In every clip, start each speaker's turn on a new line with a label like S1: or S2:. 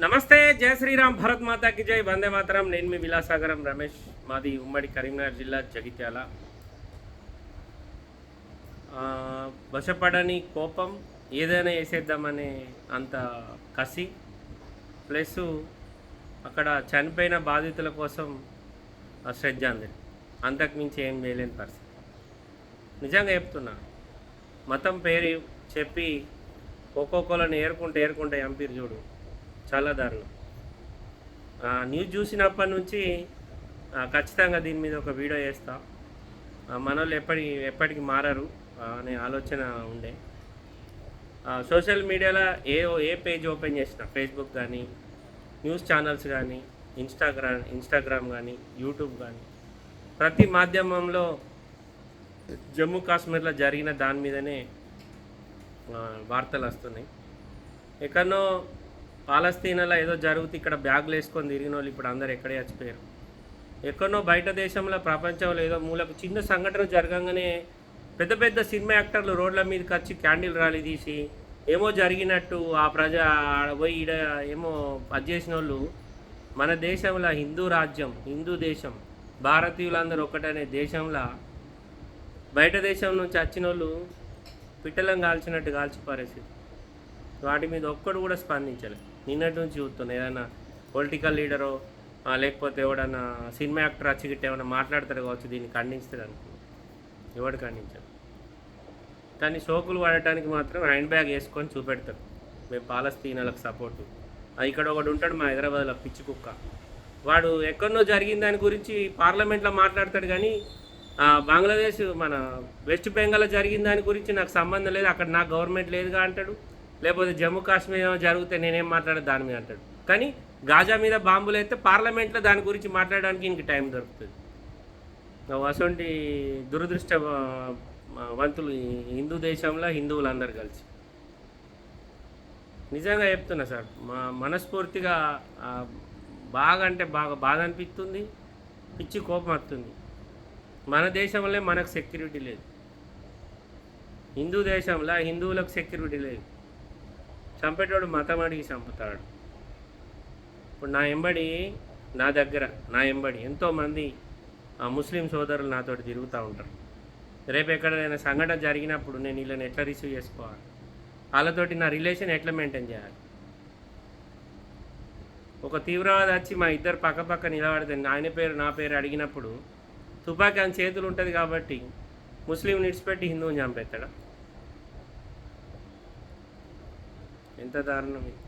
S1: నమస్తే జయ శ్రీరామ్ భరత్ మాతాకి జై. వందే మాతరం. నేను మీ విలాసాగరం రమేష్. మాది ఉమ్మడి కరీంనగర్ జిల్లా జగిత్యాల. వశపడని కోపం ఏదైనా వేసేద్దామనే అంత కసి. ప్లస్ అక్కడ చనిపోయిన బాధితుల కోసం ఆ శ్రద్ధాంజలి అంతకు మించి ఏం చేయలేని పరిస్థితి. నిజంగా చెప్తున్నా మతం పేరు చెప్పి ఒక్కొక్కలను ఏరుకుంటే ఏరుకుంటే ఎంపీరు చూడు. చాలా దారుణం. న్యూస్ చూసినప్పటి నుంచి ఖచ్చితంగా దీని మీద ఒక వీడియో చేస్తా. మన వాళ్ళు ఎప్పటి ఎప్పటికి మారరు అనే ఆలోచన ఉండే. సోషల్ మీడియాలో ఏ ఏ పేజ్ ఓపెన్ చేసినా ఫేస్బుక్ కానీ న్యూస్ ఛానల్స్ కానీ ఇన్స్టాగ్రామ్ ఇన్స్టాగ్రామ్ కానీ యూట్యూబ్ కానీ ప్రతి మాధ్యమంలో జమ్మూ కాశ్మీర్లో జరిగిన దాని మీదనే వార్తలు వస్తున్నాయి. ఎక్కడనో పాలస్తీనాలో ఏదో జరుగుతూ ఇక్కడ బ్యాగులు వేసుకొని తిరిగిన వాళ్ళు ఇప్పుడు అందరు ఎక్కడే చచ్చిపోయారు. ఎక్కడనో బయట దేశంలో ప్రపంచంలో ఏదో మూలకు చిన్న సంఘటన జరగంగానే పెద్ద పెద్ద సినిమా యాక్టర్లు రోడ్ల మీదకి వచ్చి క్యాండిల్ ర్యాలీ తీసి ఏమో జరిగినట్టు ఆ ప్రజ ఆడ పోయి ఈడ ఏమో అది చేసిన వాళ్ళు మన దేశంలో హిందూ రాజ్యం హిందూ దేశం భారతీయులందరూ ఒకటనే దేశంలో. బయట దేశం నుంచి వచ్చిన వాళ్ళు పిట్టలం కాల్చినట్టు కాల్చి వాటి మీద ఒక్కడు కూడా స్పందించలేదు. నిన్నటి నుంచి చూస్తున్నా ఏదైనా పొలిటికల్ లీడరో లేకపోతే ఎవడన్నా సినిమా యాక్టర్ వచ్చి గిట్ట ఏమైనా మాట్లాడతారు కావచ్చు దీన్ని ఖండించలేదు అనుకో. ఎవడు ఖండించారు కానీ సోకులు వాడటానికి మాత్రం హ్యాండ్ బ్యాగ్ వేసుకొని చూపెడతారు మేము పాలస్తీనాలకు సపోర్టు ఇక్కడ ఒకడు ఉంటాడు మా హైదరాబాద్లో పిచ్చి కుక్క. వాడు ఎక్కడనో జరిగిన దాని గురించి పార్లమెంట్లో మాట్లాడతాడు కానీ బంగ్లాదేశ్ మన వెస్ట్ బెంగాల్లో జరిగిన దాని గురించి నాకు సంబంధం లేదు అక్కడ నాకు గవర్నమెంట్ లేదుగా అంటాడు. లేకపోతే జమ్మూ కాశ్మీర్ ఏమో జరిగితే నేనేం మాట్లాడే దాని మీద అంటాడు. కానీ గాజా మీద బాంబులు అయితే పార్లమెంట్లో దాని గురించి మాట్లాడడానికి ఇంక టైం దొరుకుతుంది. అటువంటి దురదృష్ట వంతులు హిందూ దేశంలో హిందువులందరూ కలిసి. నిజంగా చెప్తున్నా సార్ మా మనస్ఫూర్తిగా బాగా అంటే బాగా బాధ అనిపిస్తుంది పిచ్చి కోపం వస్తుంది. మన దేశంలో మనకు సెక్యూరిటీ లేదు. హిందూ దేశంలో హిందువులకు సెక్యూరిటీ లేదు. చంపేటోడు మతం అడిగి చంపుతాడు. ఇప్పుడు నా ఎంబడి నా దగ్గర నా ఎంబడి ఎంతోమంది ఆ, ముస్లిం సోదరులు నాతో తిరుగుతూ ఉంటారు. రేపు ఎక్కడైనా సంఘటన జరిగినప్పుడు నేను వీళ్ళని ఎట్లా రిసీవ్ చేసుకోవాలి? వాళ్ళతోటి నా రిలేషన్ ఎట్లా మెయింటైన్ చేయాలి? ఒక తీవ్రవాది వచ్చి మా ఇద్దరు పక్క పక్క నిలబడితే ఆయన పేరు నా పేరు అడిగినప్పుడు తుపాకీ అని చేతులు ఉంటుంది కాబట్టి ముస్లిం నిడిచిపెట్టి హిందువుని చంపేస్తాడా? ఎంత దారుణం ఇది?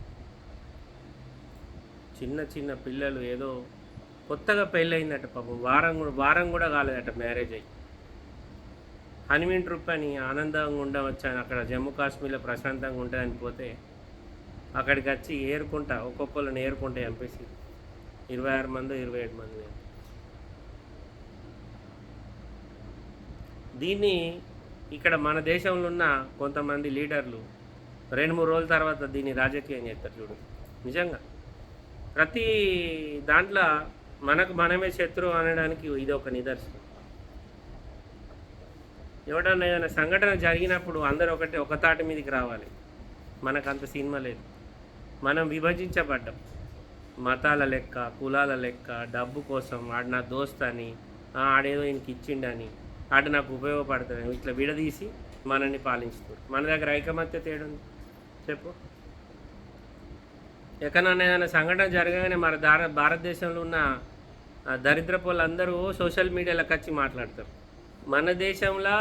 S1: చిన్న చిన్న పిల్లలు ఏదో కొత్తగా పెళ్ళయిందట పాపం. వారం కూడా వారం కూడా కాలేదట మ్యారేజ్ అయ్యి. హనుమీన్ ట్రిప్ అని ఆనందంగా ఉండవచ్చాను అక్కడ జమ్మూ కాశ్మీర్లో ప్రశాంతంగా ఉంటుందని పోతే అక్కడికి వచ్చి ఏరుకుంటా ఒక్కొక్కళ్ళని ఏరుకుంటా ఎంపీసీ ఇరవై ఆరు మంది ఇరవై ఏడు మంది దీన్ని ఇక్కడ మన దేశంలో ఉన్న కొంతమంది లీడర్లు రెండు మూడు రోజుల తర్వాత దీన్ని రాజకీయం చేస్తారు చూడు. నిజంగా. ప్రతి దాంట్లో మనకు మనమే శత్రువు అనడానికి ఇది ఒక నిదర్శనం. ఎవడన్నా ఏదైనా సంఘటన జరిగినప్పుడు అందరూ ఒకటి ఒక తాటి మీదకి రావాలి. మనకు అంత సినిమా లేదు. మనం విభజించబడ్డం. మతాల లెక్క కులాల లెక్క డబ్బు కోసం ఆడు నా దోస్త్ అని ఆడేదో ఈయనకి ఇచ్చిండని ఆడు నాకు ఉపయోగపడుతుంది ఇట్లా విడదీసి మనల్ని పాలించుతాడు. మన దగ్గర ఐకమత్యత ఏడుంది చెప్పు. ఎక్కడన్నా ఏదైనా సంఘటన జరగగానే మన భారత భారతదేశంలో ఉన్న ఆ, దరిద్రపు వాళ్ళందరూ సోషల్ మీడియాలోకి వచ్చి మాట్లాడతారు. మన దేశంలో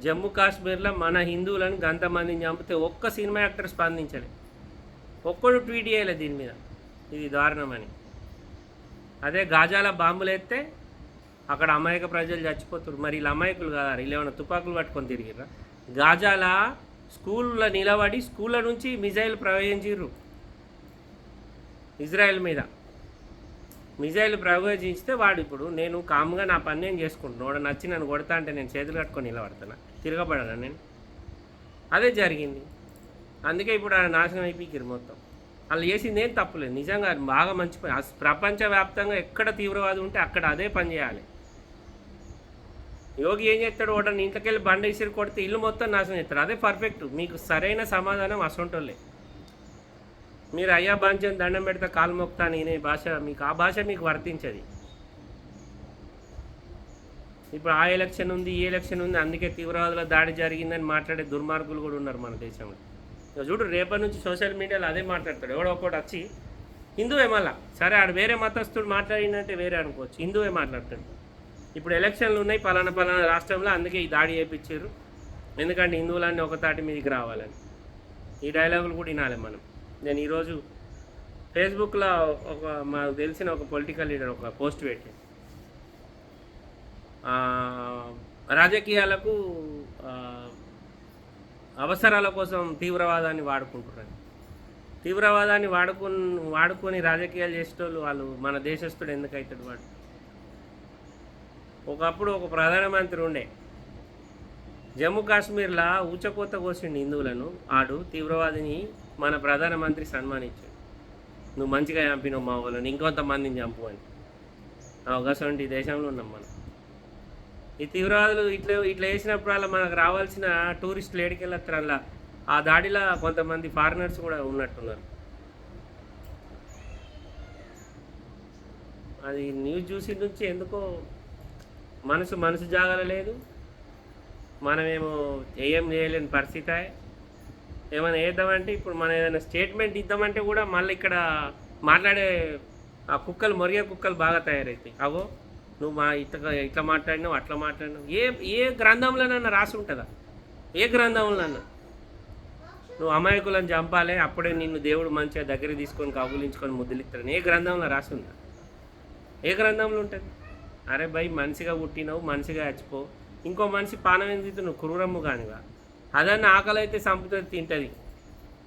S1: జమ్మూ కాశ్మీర్లో మన హిందువులను గంతమందిని చంపితే ఒక్క సినిమా యాక్టర్ స్పందించలే. ఒక్కడు ట్వీట్ చేయలే దీని మీద. ఇది దారుణమని. అదే గాజాల బాంబులు ఎత్తే అక్కడ అమాయక ప్రజలు చచ్చిపోతున్నారు మరి వీళ్ళు అమాయకులు కాదారు? వీళ్ళు ఏమైనా తుపాకులు పట్టుకొని తిరిగిర్రా? గాజాల స్కూల్లో నిలబడి స్కూళ్ళ నుంచి మిజైల్ ప్రయోగించారు ఇజ్రాయెల్ మీద. మిజైల్ ప్రయోగించితే వాడు ఇప్పుడు నేను కామ్గా నా పని నేను చేసుకుంటున్నాను వాడు నచ్చి నన్ను కొడతా అంటే నేను చేతులు కట్టుకొని నిలబడతాను? తిరగబడనా నేను? అదే జరిగింది. అందుకే ఇప్పుడు ఆయన నాశనం అయిపోయికిరు మొత్తం. వాళ్ళు చేసింది ఏం తప్పులేదు నిజంగా బాగా మంచి పని. అసలు ప్రపంచవ్యాప్తంగా ఎక్కడ తీవ్రవాదం ఉంటే అక్కడ అదే పని చేయాలి. యోగి ఏం చేస్తాడు వాడని ఇంట్లోకి వెళ్ళి బండ ఇసిరి కొడితే ఇల్లు మొత్తం నాశనం చేస్తాడు అదే పర్ఫెక్ట్ మీకు సరైన సమాధానం అసొంటోళ్ళే. మీరు అయ్యా బాంచని దండం పెడితే కాలు మొక్తా నేనే భాష మీకు ఆ భాష మీకు వర్తించది. ఇప్పుడు ఆ ఎలక్షన్ ఉంది ఈ ఎలక్షన్ ఉంది అందుకే తీవ్రవాదుల దాడి జరిగిందని మాట్లాడే దుర్మార్గులు కూడా ఉన్నారు మన దేశంలో. చూడు రేపటి నుంచి సోషల్ మీడియాలో అదే మాట్లాడతాడు. ఎవడో ఒకటి వచ్చి హిందువే మళ్ళా. సరే ఆడు వేరే మతస్థుడు మాట్లాడినంటే వేరే అనుకోవచ్చు. హిందువే మాట్లాడతాడు. ఇప్పుడు ఎలక్షన్లు ఉన్నాయి పలానా పలానా రాష్ట్రంలో అందుకే ఈ దాడి చేయించారు ఎందుకంటే హిందువులన్నీ ఒకతాటి మీదకి రావాలని. ఈ డైలాగులు కూడా వినాలి మనం. నేను ఈరోజు ఫేస్బుక్లో ఒక మాకు తెలిసిన ఒక పొలిటికల్ లీడర్ ఒక పోస్ట్ పెట్టాను. రాజకీయాలకు అవసరాల కోసం తీవ్రవాదాన్ని వాడుకుంటున్నారు. తీవ్రవాదాన్ని వాడుకు వాడుకొని రాజకీయాలు చేసేటోళ్ళు వాళ్ళు మన దేశస్తుడు ఎందుకు అవుతాడు వాడు? ఒకప్పుడు ఒక ప్రధానమంత్రి ఉండే. జమ్మూ కాశ్మీర్లో ఊచకోత కోసిండు హిందువులను ఆడు తీవ్రవాదిని మన ప్రధానమంత్రి సన్మానించాడు. నువ్వు మంచిగా చంపినావు మా వాళ్ళని ఇంకొంతమందిని చంపు అని. అవకాశం ఈ దేశంలో ఉన్నాం మనం. ఈ తీవ్రవాదులు ఇట్లా ఇట్లా వేసినప్పుడు మనకు రావాల్సిన టూరిస్టులు ఏడికి అలా ఆ దాడిలో కొంతమంది ఫారినర్స్ కూడా ఉన్నట్టున్నారు. అది న్యూస్ చూసి నుంచి ఎందుకో మనసు మనసు జాగల లేదు మనమేమో ఏం చేయలేని పరిస్థితి. ఏమైనా వేద్దామంటే ఇప్పుడు మనం ఏదైనా స్టేట్మెంట్ ఇద్దామంటే కూడా మళ్ళీ ఇక్కడ మాట్లాడే ఆ కుక్కలు మొరిగే కుక్కలు బాగా తయారవుతాయి అవో నువ్వు మా ఇట్లా ఇట్లా మాట్లాడినావు అట్లా మాట్లాడినావు. ఏ ఏ గ్రంథంలోనన్నా రాసి ఉంటుందా? ఏ గ్రంథంలోనన్నా నువ్వు అమాయకులను చంపాలి అప్పుడే నిన్ను దేవుడు మంచిగా దగ్గర తీసుకొని కబులించుకొని ముద్దులిస్తాను ఏ గ్రంథంలో రాసి ఉందా? ఏ గ్రంథంలో ఉంటుంది? అరే భయ్ మనిషిగా పుట్టినావు మనిషిగా చచ్చిపో. ఇంకో మనిషి పానం ఎందుకు నువ్వు క్రూరమ్ము కానివా? అదన్న ఆకలి అయితే సంపుతుంది తింటుంది.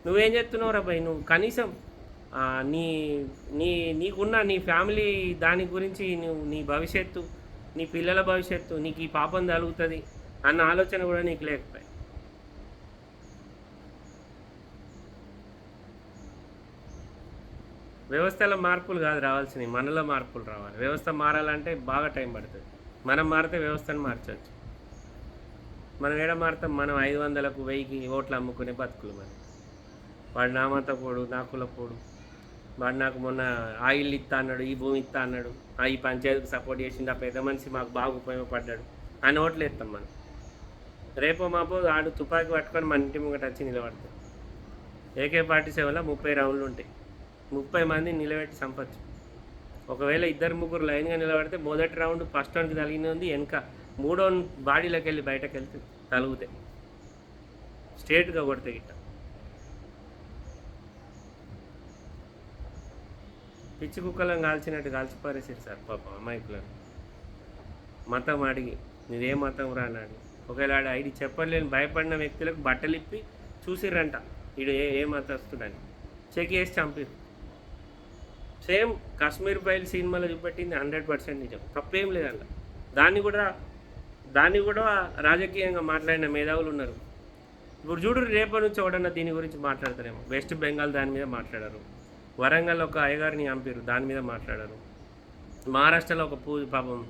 S1: నువ్వేం చెప్తున్నావు రా భయ్? నువ్వు కనీసం నీ నీ నీకున్న నీ ఫ్యామిలీ దాని గురించి నువ్వు నీ భవిష్యత్తు నీ పిల్లల భవిష్యత్తు నీకు ఈ పాపం తగులుతుంది అన్న ఆలోచన కూడా నీకు లేకపోయి. వ్యవస్థలో మార్పులు కాదు రావాల్సినవి. మనలో మార్పులు రావాలి. వ్యవస్థ మారాలంటే బాగా టైం పడుతుంది. మనం మారితే వ్యవస్థను మార్చవచ్చు మనం ఏడ మారుతాం? మనం ఐదు వందలకు వెయ్యికి ఓట్లు అమ్ముకునే బతుకులు మనం వాడు నామంత పోడు నా పోడు. వాడు నాకు మొన్న ఆయిల్ ఇస్తా అన్నాడు ఈ భూమి ఇస్తా అన్నాడు. ఆ ఈ పంచాయతీకి సపోర్ట్ చేసిండు ఆ పెద్ద మనిషి మాకు బాగా ఉపయోగపడ్డాడు. అని ఓట్లు ఇస్తాం మనం. రేపో మాపో ఆడు తుపాకీ పట్టుకొని మన ఇంటి ముంగట వచ్చి నిలబడతాం ఏకే పార్టీ సేవలో ముప్పై రౌండ్లు ఉంటాయి. ముప్పై మంది నిలబెట్టి చంపచ్చు ఒకవేళ ఇద్దరు ముగ్గురు లైన్గా నిలబడితే మొదటి రౌండ్ ఫస్ట్ రౌండ్కి తగిలింది వెనక మూడో బాడీలోకి వెళ్ళి బయటకు వెళ్తే తలుగుతాయి స్ట్రేట్గా కొడితే గిట్ట. పిచ్చి కుక్కలను కాల్చినట్టు కాల్చి పారేసారు సార్ పాపం అమాయకులను. మతం అడిగి నీదే మతం రా అని ఒకవేళ ఆడ ఐడి చెప్పలేని భయపడిన వ్యక్తులకు బట్టలు ఇప్పి చూసిర్రంట వీడు ఏ ఏ మతస్తుడని చెక్ చేసి చంపిరు సేమ్ కాశ్మీర్ బైల్ సినిమాలో చూపెట్టింది హండ్రెడ్ పర్సెంట్ నిజం. తప్పేం లేదంట. దాన్ని కూడా దాన్ని కూడా రాజకీయంగా మాట్లాడిన మేధావులు ఉన్నారు. ఇప్పుడు చూడు రేపటి నుంచి ఎవడన్నా దీని గురించి మాట్లాడతారేమో. వెస్ట్ బెంగాల్ దాని మీద మాట్లాడారు. వరంగల్ ఒక అయ్యగారిని చంపారు దాని మీద మాట్లాడారు. మహారాష్ట్రలో ఒక పూజ పాపం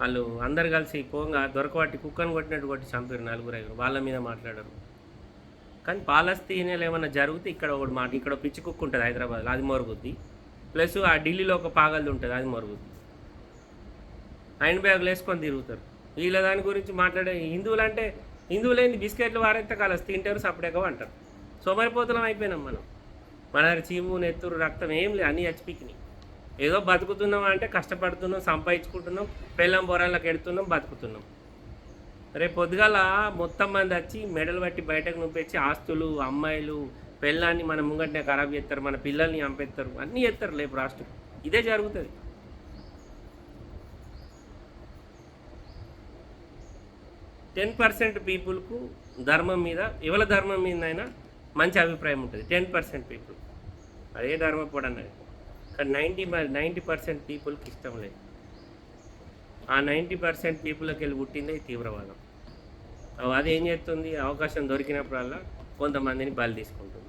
S1: వాళ్ళు అందరు కలిసి పోగా దొరకబట్టి కుక్కను కొట్టినట్టు కొట్టి చంపారు నలుగురు ఐదుగురు. వాళ్ళ మీద మాట్లాడారు. కానీ పాలస్తీనాలు ఏమైనా జరిగితే ఇక్కడ ఒకటి మాట ఇక్కడ పిచ్చి కుక్క ఉంటుంది హైదరాబాద్లో. అది మరుగుద్ది ప్లస్ ఆ ఢిల్లీలో ఒక పాగల్ది ఉంటుంది అది మరుగుతుంది హ్యాండ్ బ్యాగ్లు వేసుకొని తిరుగుతారు. వీళ్ళ దాని గురించి మాట్లాడే హిందువులు అంటే హిందువులు ఏంది బిస్కెట్లు వారైతే కలసి తింటారు సపరేట్గా అంటారు. సోమరిపోతులం అయిపోయినాం మనం. మన చీము నెత్తురు రక్తం ఏం లేదు అన్నీ చచ్చిపికినాయి ఏదో బతుకుతున్నాం అంటే కష్టపడుతున్నాం సంపాదించుకుంటున్నాం పెళ్ళం బొరాలకు ఎడుతున్నాం బతుకుతున్నాం. రేపు పొద్దుగాల మొత్తం మంది వచ్చి మెడలు పట్టి బయటకు నొప్పించి ఆస్తులు అమ్మాయిలు పెళ్ళాన్ని మన ముంగట్నే ఖరాబ్ చేస్తారు మన పిల్లల్ని చంపేస్తారు అన్నీ చేస్తారు లేపు రాష్ట్రం. ఇదే జరుగుతుంది. టెన్ పర్సెంట్ పీపుల్కు ధర్మం మీద ఎవరి ధర్మం మీద అయినా మంచి అభిప్రాయం ఉంటుంది. Ten percent people. అదే ధర్మపోడు అన్నది కానీ నైంటీ నైంటీ పర్సెంట్ పీపుల్కి ఇష్టం లేదు. ఆ నైంటీ పర్సెంట్ పీపుల్కి వెళ్ళి పుట్టిందే తీవ్రవాదం. అది ఏం చేస్తుంది? అవకాశం దొరికినప్పుడల్లా కొంతమందిని బలి తీసుకుంటుంది.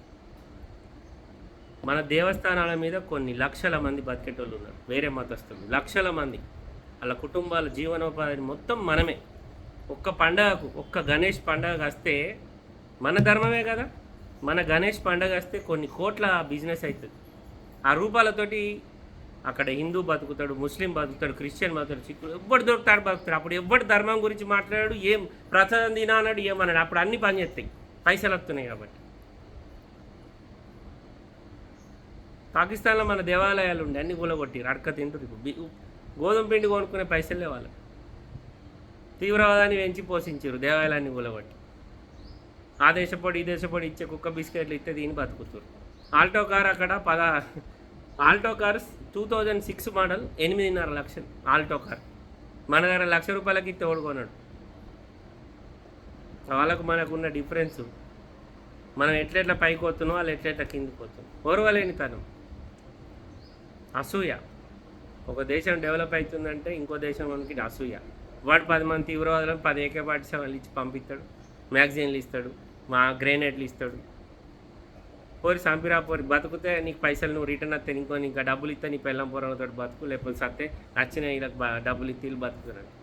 S1: మన దేవస్థానాల మీద కొన్ని లక్షల మంది బతికేటోళ్ళు ఉన్నారు. వేరే మతస్థులు. లక్షల మంది. వాళ్ళ కుటుంబాల జీవనోపాధిని మొత్తం మనమే. ఒక్క పండగకు ఒక్క గణేష్ పండగ వస్తే మన ధర్మమే కదా? మన గణేష్ పండగ వస్తే కొన్ని కోట్ల బిజినెస్ అవుతుంది. ఆ రూపాలతోటి అక్కడ హిందూ బతుకుతాడు ముస్లిం బతుకుతాడు క్రిస్టియన్ బతుకుతాడు చిక్కుడు ఎవ్వడు దొరుకుతాడు బతుకుతాడు. అప్పుడు ఎవ్వడు ధర్మం గురించి మాట్లాడాడు ఏం ప్రసాదం తినా అన్నాడు ఏమన్నాడు. అప్పుడు అన్ని పనిచేస్తాయి. పైసలు వస్తున్నాయి కాబట్టి. పాకిస్తాన్లో మన దేవాలయాలు ఉండే అన్ని కూలగొట్టిరు అడక తింటారు ఇప్పుడు. గోధుమ పిండి కొనుక్కునే పైసలే వాళ్ళకి. తీవ్రవాదాన్ని పెంచి పోషించారు దేవాలయాన్ని కూలగొట్టి. ఆ దేశపడి ఈ దేశపడి ఇచ్చే కుక్క బిస్కెట్లు ఇస్తే దీన్ని బతుకుతారు ఆల్టో కార్ అక్కడ పద Alto car two thousand six model ఎనిమిదిన్నర లక్షలు ఆల్టో కార్. మన దగ్గర లక్ష రూపాయలకి ఇస్తే ఓడుకున్నాడు వాళ్ళకు మనకు ఉన్న డిఫరెన్స్. మనం ఎట్లెట్లా పైకి పోతున్నాం వాళ్ళు ఎట్లెట్లా కిందికి పోతున్నాం ఓర్వలేని తనం అసూయ. ఒక దేశం డెవలప్ అవుతుందంటే ఇంకో దేశం మనకి అసూయ. వాడు పది మంది తీవ్రవాదులను పది ఏకే పాఠశాలలు ఇచ్చి పంపిస్తాడు. మ్యాగజైన్లు ఇస్తాడు. మా గ్రెనేడ్లు ఇస్తాడు. పోరి సంపిరా పోరి బతుకుతే నీకు పైసలు నువ్వు రిటర్న్ వస్తే ఇంకో ఇంకా డబ్బులు ఇస్తే నీ పెళ్ళం పొరలతో బతుకు లేకపోతే సత్తే నచ్చిన వీళ్ళకి బ- డబ్బులు ఇస్తే వీళ్ళు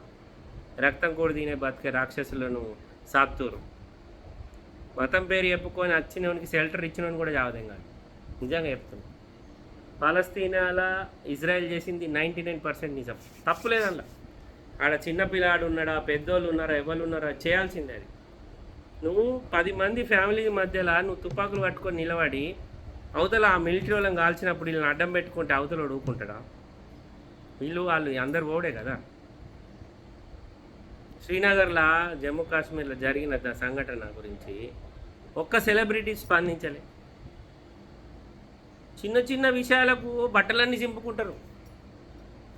S1: రక్తం కూడా తినే బతికే రాక్షసులను సాత్తురు. మతం పేరు చెప్పుకొని వచ్చినవానికి షెల్టర్ ఇచ్చినవని కూడా చావదేం కాదు. నిజంగా చెప్తున్నాను పాలస్తీనాలో ఇజ్రాయెల్ చేసింది నైంటీ నైన్ పర్సెంట్ నిజం. తప్పులేదల్లా ఆడ చిన్న పిల్లాడు ఉన్నాడా పెద్దోళ్ళు ఉన్నారా ఎవరు ఉన్నారా చేయాల్సిందే అది. నువ్వు పది మంది ఫ్యామిలీ మధ్యలో నువ్వు తుపాకులు పట్టుకొని నిలబడి అవతల ఆ మిలిటరీ వాళ్ళని కాల్చినప్పుడు వీళ్ళని అడ్డం పెట్టుకుంటే అవతల వాడు వీళ్ళు వాళ్ళు అందరు ఓడే కదా. శ్రీనగర్లో జమ్మూ కాశ్మీర్లో జరిగిన సంఘటన గురించి ఒక్క సెలబ్రిటీ స్పందించలే. చిన్న చిన్న విషయాలకు బట్టలన్నీ చింపుకుంటారు.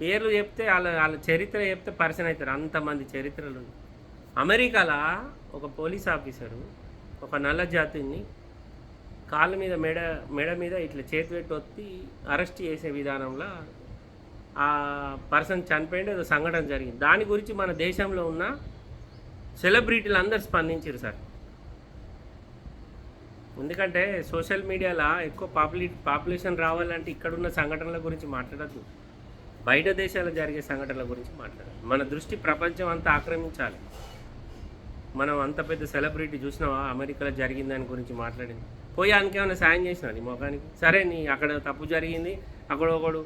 S1: పేర్లు చెప్తే వాళ్ళ వాళ్ళ చరిత్ర చెప్తే పర్సన్ అవుతారు. అంతమంది చరిత్రలు. అమెరికాలో ఒక పోలీస్ ఆఫీసరు ఒక నల్ల జాతిని కాళ్ళ మీద మెడ మెడ మీద ఇట్లా చేతి పెట్టి ఒత్తి అరెస్ట్ చేసే విధానంలో ఆ పర్సన్ చనిపోయింది ఏదో సంఘటన జరిగింది. దాని గురించి మన దేశంలో ఉన్న సెలబ్రిటీలు అందరు స్పందించారు సార్. ఎందుకంటే సోషల్ మీడియాలో ఎక్కువ పాపులే పాపులేషన్ రావాలంటే ఇక్కడున్న సంఘటనల గురించి మాట్లాడద్దు. బయట దేశాల్లో జరిగే సంఘటనల గురించి మాట్లాడాలి మన దృష్టి ప్రపంచం అంతా ఆక్రమించాలి. మనం అంత పెద్ద సెలబ్రిటీ చూసినావా? అమెరికాలో జరిగిన దాని గురించి మాట్లాడింది. పోయి ఆయనకేమైనా సాయం చేసినా నీ ముఖానికి? సరే నీ అక్కడ తప్పు జరిగింది అక్కడ ఒకడు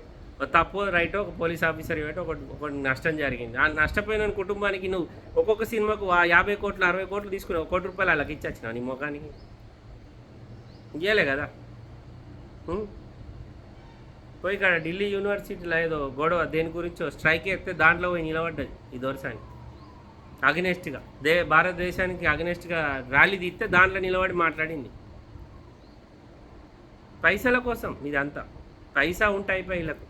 S1: తప్పు రైట్ ఒక పోలీస్ ఆఫీసర్ ఏటో ఒకటి ఒకటి నష్టం జరిగింది. ఆ నష్టపోయిన కుటుంబానికి నువ్వు ఒక్కొక్క సినిమాకు ఆ యాభై కోట్లు అరవై కోట్లు తీసుకుని ఒక కోటి రూపాయలు అలాగ ఇచ్చొచ్చినా నీ ముఖానికి? గేలే కదా. పోయి ఇక్కడ ఢిల్లీ యూనివర్సిటీలో ఏదో గొడవ దేని గురించో స్ట్రైక్ ఎత్తే దాంట్లో పోయి నిలబడ్డది ఈ దొరసాని అగనెస్ట్గా. దే భారతదేశానికి అగనెస్ట్గా ర్యాలీ తీస్తే దాంట్లో నిలబడి మాట్లాడింది. పైసల కోసం ఇదంతా. పైసా ఉంటే అయిపోయి వీళ్ళకు.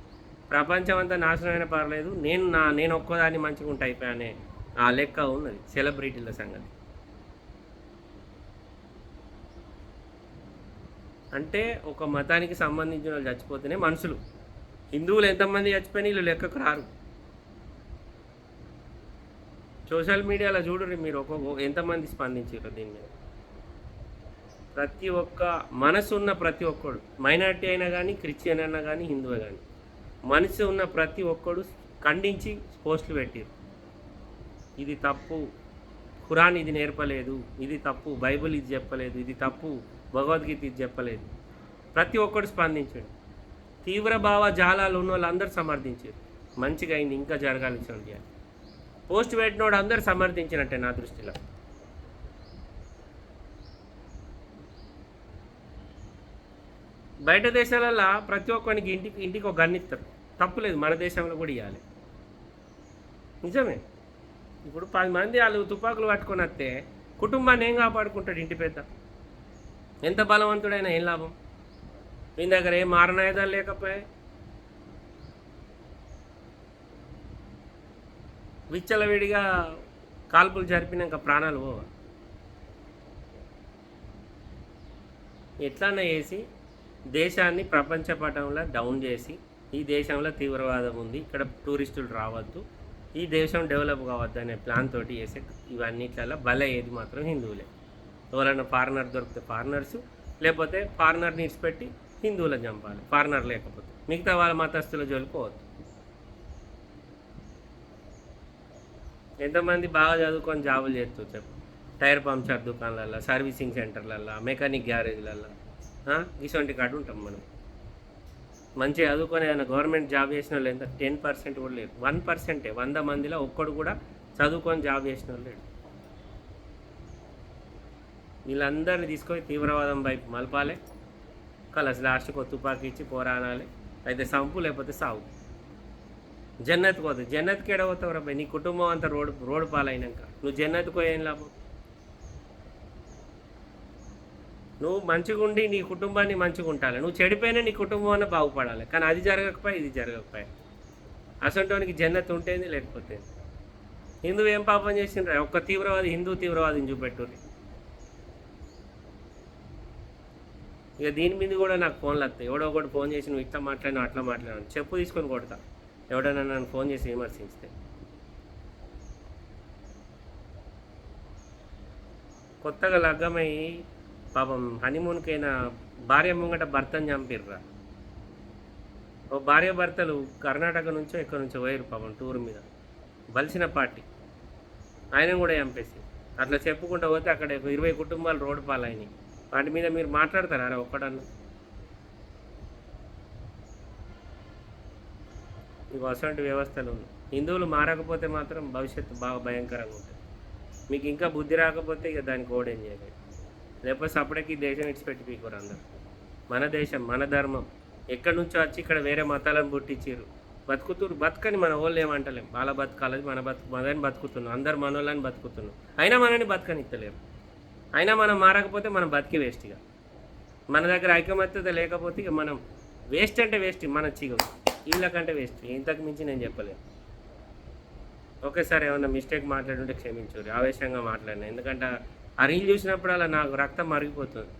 S1: ప్రపంచం అంతా నాశనమైన పర్లేదు. నేను నా నేను ఒక్కదాన్ని మంచిగా ఉంటే అయిపోయా అనే ఆ లెక్క ఉన్నది సెలబ్రిటీల సంగతి. అంటే ఒక మతానికి సంబంధించిన వాళ్ళు చచ్చిపోతేనే మనుషులు. హిందువులు ఎంతమంది చచ్చిపోయినా వీళ్ళు లెక్కకు రారు. సోషల్ మీడియాలో చూడండి మీరు ఒక్కొక్క ఎంతమంది స్పందించారు దీని మీద? ప్రతి ఒక్క మనసు ఉన్న ప్రతి ఒక్కడు మైనార్టీ అయినా కానీ క్రిస్టియన్ అయినా కానీ హిందువే కానీ మనసు ఉన్న ప్రతి ఒక్కడు ఖండించి పోస్టులు పెట్టారు ఇది తప్పు. ఖురాన్ ఇది నేర్పలేదు. ఇది తప్పు. బైబిల్ ఇది చెప్పలేదు. ఇది తప్పు. భగవద్గీత ఇది చెప్పలేదు. ప్రతి ఒక్కడు స్పందించాడు. తీవ్ర భావ జాలాలు ఉన్న వాళ్ళందరూ సమర్థించారు. మంచిగా అయింది ఇంకా జరగాలి చూడండి అని పోస్ట్ పెట్టినోడు అందరు సమర్థించినట్టే నా దృష్టిలో. బయట దేశాలలో ప్రతి ఒక్కరికి ఇంటికి ఇంటికి ఒక గన్ ఇస్తారు. తప్పులేదు మన దేశంలో కూడా ఇవ్వాలి నిజమే. ఇప్పుడు పది మంది వాళ్ళు తుపాకులు పట్టుకొని వస్తే కుటుంబాన్ని ఏం కాపాడుకుంటాడు ఇంటి పెద్ద? ఎంత బలవంతుడైనా ఏం లాభం? మీ దగ్గర ఏం మారణాయుధాలు లేకపోయాయి? విచ్చలవిడిగా కాల్పులు జరిపినాక ప్రాణాలు పోవా? ఎట్లన్నా చేసి దేశాన్ని ప్రపంచ పటంలో డౌన్ చేసి ఈ దేశంలో తీవ్రవాదం ఉంది ఇక్కడ టూరిస్టులు రావద్దు ఈ దేశం డెవలప్ కావద్దు అనే ప్లాన్ తోటి చేసే ఇవన్నిట్లలో బల ఏది మాత్రం హిందువులే. ఎవరైనా ఫారినర్ దొరికితే ఫారినర్స్ లేకపోతే ఫారినర్ని ఇచ్చిపెట్టి హిందువులను చంపాలి ఫారినర్ లేకపోతే. మిగతా వాళ్ళ మతస్థుల జోలిపోవద్దు ఎంతమంది బాగా చదువుకొని జాబులు చేస్తూ చెప్పు? టైర్ పంచర్ దుకాన్లల్లో సర్వీసింగ్ సెంటర్లల్లో మెకానిక్ గ్యారేజ్లల్లో ఇటువంటి కాడ ఉంటాం మనం. మంచి చదువుకొని ఏదైనా గవర్నమెంట్ జాబ్ చేసిన వాళ్ళు ఎంత? టెన్ పర్సెంట్ కూడా లేరు. వన్ పర్సెంటే వంద మందిలో ఒక్కడు కూడా చదువుకొని జాబ్ చేసిన వాళ్ళు లేడు. వీళ్ళందరినీ తీసుకొని తీవ్రవాదం వైపు మలపాలి. కలసి లాస్ట్కి ఒక తుపాకీ ఇచ్చి పోరాడాలి. అయితే సంపు లేకపోతే సాగు జన్నత్ పోతుంది జన్నత్కి ఎడ పోతావు నీ కుటుంబం అంతా రోడ్డు రోడ్డు పాలైనాక. నువ్వు జన్నత్కి ఏం లాభం? నువ్వు మంచిగా ఉండి నీ కుటుంబాన్ని మంచిగా ఉండాలి నువ్వు చెడిపోయినా నీ కుటుంబం అన్న బాగుపడాలి. కానీ అది జరగకపోయి ఇది జరగకపోయి. అసంటోనికి జన్నత్ ఉంటేంది లేకపోతే? హిందువు ఏం పాపం చేసిండ్రా? ఒక్క తీవ్రవాది హిందూ తీవ్రవాదిని చూపెట్టుర్రి. ఇక దీని మీద కూడా నాకు ఫోన్లు వస్తాయి. ఎవడో ఒకటి ఫోన్ చేసి నువ్వు ఇట్లా మాట్లాడినా అట్లా మాట్లాడాను చెప్పు తీసుకొని కొడతా. ఎవడైనా నన్ను ఫోన్ చేసి విమర్శిస్తే కొత్తగా లగ్గమై పాపం హనీమూన్కైనా భార్య ముంగట భర్తను చంపిర్రా. ఓ భార్య భర్తలు కర్ణాటక నుంచో ఎక్కడి నుంచో పోయారు పాపం టూర్ మీద. బలిసిన పార్టీ. ఆయన కూడా చంపేసి అట్లా చెప్పుకుంటూ పోతే అక్కడ ఇరవై కుటుంబాలు రోడ్డు పాలైనాయి. వాటి మీద మీరు మాట్లాడతారా? రా మీకు అసలు వ్యవస్థలు ఉన్నాయి. హిందువులు మారకపోతే మాత్రం భవిష్యత్తు బాగా భయంకరంగా ఉంటుంది. మీకు ఇంకా బుద్ధి రాకపోతే ఇక దానికి ఓడేం చేయాలి లేకపోతే సపరేట్కి ఈ దేశం ఇడిచిపెట్టి పీకోరు అందరు. మన దేశం మన ధర్మం. ఎక్కడి నుంచో వచ్చి ఇక్కడ వేరే మతాలను పుట్టించారు బతుకుతురు బతకని మన వాళ్ళు ఏమంటలేం. వాళ్ళ బతకాలని మన బతుకు మనని బతుకుతున్నాం. అందరు మనోళ్ళని బతుకుతున్నాం. అయినా మనని బతకనిత్తలేరు. అయినా మనం మారకపోతే మనం బతికి వేస్ట్ ఇక. మన దగ్గర ఐకమత్యత లేకపోతే ఇక మనం వేస్ట్ అంటే వేస్ట్ మన చిగ. వీళ్ళకంటే వేస్ట్ ఇంతకు మించి నేను చెప్పలేను. ఒకేసారి ఏమన్నా మిస్టేక్ మాట్లాడుంటే క్షమించు ఆవేశంగా మాట్లాడినా. ఎందుకంటే ఆ రీల్ చూసినప్పుడు అలా నాకు రక్తం మరిగిపోతుంది.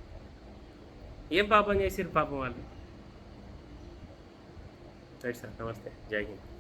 S1: ఏం పాపం చేసిరు పాపం వాళ్ళు? రైట్ సార్ నమస్తే. జై హింద్.